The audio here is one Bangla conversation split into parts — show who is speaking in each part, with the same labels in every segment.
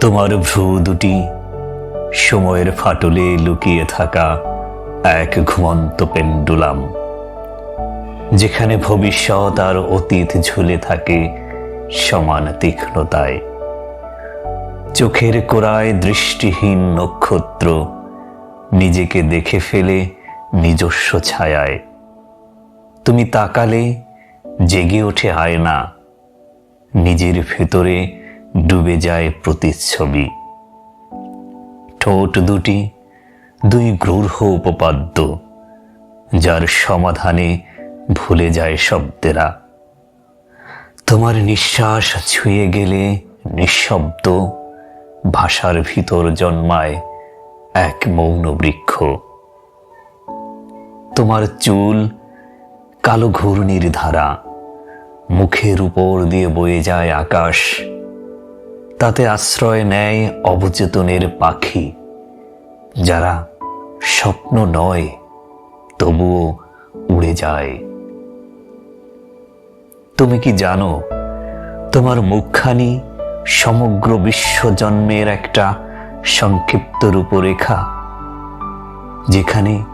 Speaker 1: তোমার ভ্রু দুটি সময়ের ফাটলে লুকিয়ে থাকা এক ঘুমন্ত পেন্ডুলাম, যেখানে ভবিষ্যৎ আর অতীত ঝুলে থাকে সমান তীক্ষ্ণতায়। চোখের কোড়ায় দৃষ্টিহীন নক্ষত্র নিজেকে দেখে ফেলে নিজস্ব ছায়ায়। তুমি তাকালে জেগে ওঠে আয়না, নিজের ভেতরে ডুবে যায় প্রতিচ্ছবি। ঠোঁট দুটি, দুই গ্রূঢ় উপপাদ্য, যার সমাধানে ভুলে যায় শব্দেরা। তোমার নিঃশ্বাস ছুঁয়ে গেলে নিঃশব্দ, ভাষার ভিতর জন্মায় এক মৌন বৃক্ষ। তোমার চুল, কালো ঘূর্ণির ধারা, মুখের উপর দিয়ে বয়ে যায় আকাশ তাতে আশ্রয় নেয় অবচেতনের পাখি, যারা স্বপ্ন নয়, তবুও উড়ে যায়। তুমি কি জানো, তোমার মুখখানি সমগ্র বিশ্ব জন্মের একটা সংক্ষিপ্ত রূপরেখা, যেখানে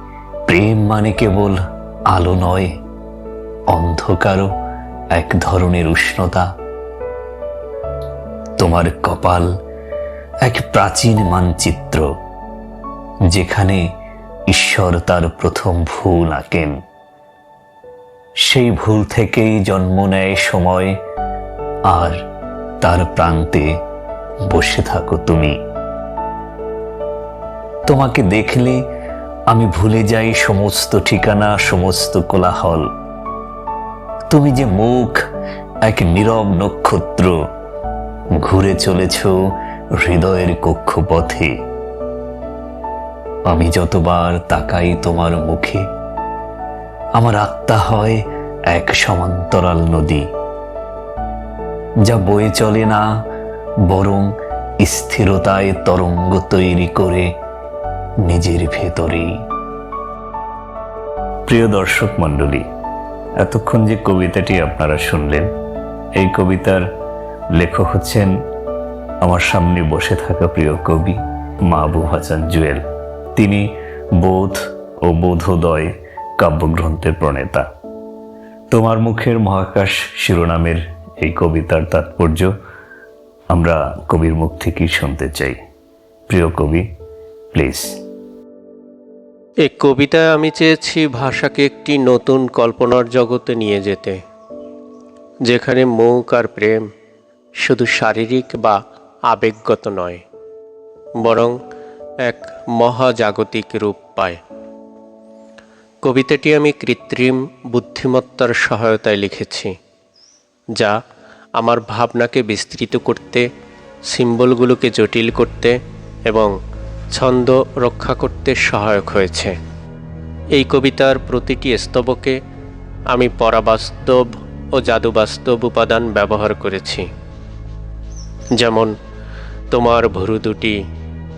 Speaker 1: প্রেম মানে কেবল আলো নয়, অন্ধকারও এক ধরনের উষ্ণতা। তোমার কপাল এক প্রাচীন মানচিত্র, যেখানে ঈশ্বর তার প্রথম ভুল আঁকেন। সেই ভুল থেকেই জন্ম নেয় সময়, আর তার প্রান্তে বসে থাকো তুমি। তোমাকে দেখলে আমি ভুলে যাই সমস্ত ঠিকানা, সমস্ত কোলাহল। তুমি যে মুখ, এক নীরব নক্ষত্র ঘুরে চলেছ হৃদয়ের কক্ষপথে। আমি যতবার তাকাই তোমার মুখে, আমার আত্মা হয় এক সমান্তরাল নদী, যা বয়ে চলে না, বরং স্থিরতায় তরঙ্গ তৈরি করে নিজের ভেতরেই। প্রিয় দর্শক মণ্ডলী, এতক্ষণ যে কবিতাটি আপনারা শুনলেন, এই কবিতার লেখক হচ্ছেন আমার সামনে বসে থাকা প্রিয় কবি মাহবুব হাসান জুয়েল। তিনি বোধ ও বোধোদয় কাব্যগ্রন্থের প্রণেতা। তোমার মুখের মহাকাশ শিরোনামের এই কবিতার তাৎপর্য আমরা কবির মুখ থেকেই শুনতে চাই। প্রিয় কবি, প্লিজ।
Speaker 2: এই কবিতায় আমি চেয়েছি ভাষাকে একটি নতুন কল্পনার জগতে নিয়ে যেতে, যেখানে মুখ আর প্রেম শুধু শারীরিক বা আবেগগত নয়, বরং এক মহাজাগতিক রূপ পায়। কবিতাটি আমি কৃত্রিম বুদ্ধিমত্তার সহায়তায় লিখেছি, যা আমার ভাবনাকে বিস্তৃত করতে, সিম্বলগুলোকে জটিল করতে এবং ছন্দ রক্ষা করতে সহায়ক হয়েছে। এই কবিতার প্রতিটি স্তবকে আমি পরাবাস্তব ও জাদুবাস্তব উপাদান ব্যবহার করেছি। যেমন তোমার ভুরু দুটি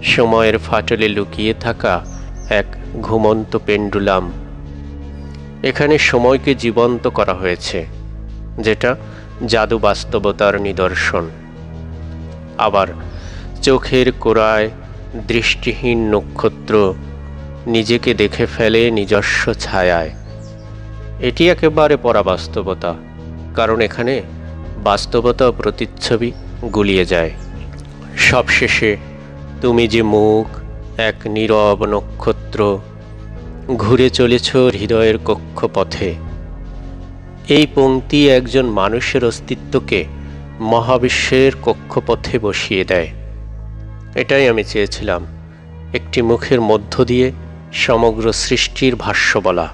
Speaker 2: সময়ের ফাটলে লুকিয়ে থাকা এক ঘুমন্ত পেন্ডুলাম। এখানে সময়কে জীবন্ত করা হয়েছে, যেটা জাদু বাস্তবতার নিদর্শন। আবার চোখের কোড়ায় দৃষ্টিহীন নক্ষত্র নিজেকে দেখে ফেলে নিজস্ব ছায়ায়। এটি একেবারে পরাবাস্তবতা, কারণ এখানে বাস্তবতা প্রতিচ্ছবি গুলিয়ে যায়। সবশেষে তুমি যে মুখ, এক নীরব নক্ষত্র, ঘুরে চলেছ হৃদয়ের কক্ষপথে। এই পংক্তি একজন মানুষের অস্তিত্বকে মহাবিশ্বের কক্ষপথে বসিয়ে দেয়। এটাই আমি চেয়েছিলাম, একটি মুখের মধ্য দিয়ে সমগ্র সৃষ্টির ভাষ্য বলা।